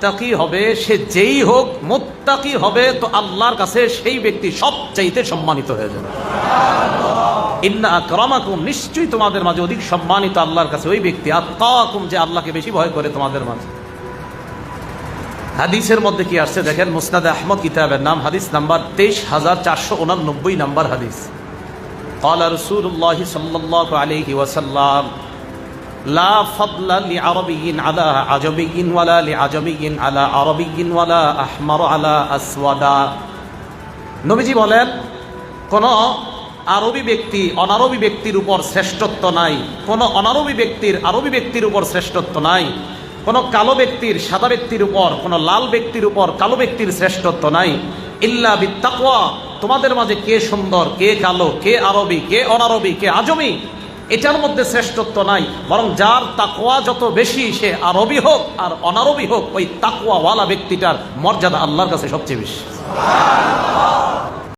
মুত্তাকি হবে সে যেই হোক মুত্তাকি হবে তো আল্লাহর কাছে সেই ব্যক্তি সবচাইতে সম্মানিত হয়ে যাবে ইন্না আকরামাকুম নিশ্চয়ই তোমাদের মাঝে অধিক সম্মানিত আল্লাহর কাছে ওই ব্যক্তি আত্মাকুম যে আল্লাহকে বেশি ভয় করে তোমাদের মাঝে হাদিসের মধ্যে কি আসছে দেখেন মুসনাদ আহমদ কিতাবের নাম হাদিস নাম্বার তেইশ হাজার চারশো উনানব্বই নাম্বার হাদিস قال رسول الله صلى الله عليه وسلم লা ফাদলা লি আরবিয়িন আলা আজমিয়িন ওয়ালা লি আজমিয়িন আলা আরবিয়িন ওয়ালা আহমার আলা আসওয়াদা। নবীজি বলেন, কোন আরবি ব্যক্তি অনারবি ব্যক্তির উপর শ্রেষ্ঠত্ব নাই, কোন অনারবি ব্যক্তির আরবি ব্যক্তির উপর শ্রেষ্ঠত্ব নাই, কোন কালো ব্যক্তির সাদা ব্যক্তির উপর, কোনো লাল ব্যক্তির উপর কালো ব্যক্তির শ্রেষ্ঠত্ব নাই। ইল্লা বিত্তাকওয়া, তোমাদের মাঝে কে সুন্দর, কে কালো, কে আরবি, কে অনারবি, কে আজমি এটার মধ্যে শ্রেষ্ঠত্ব নাই, বরং যার তাকোয়া যত বেশি সে আরবি হোক আর অনারবি হোক, ওই তাকোয়াওয়ালা ব্যক্তিটার মর্যাদা আল্লাহর কাছে সবচেয়ে বেশি।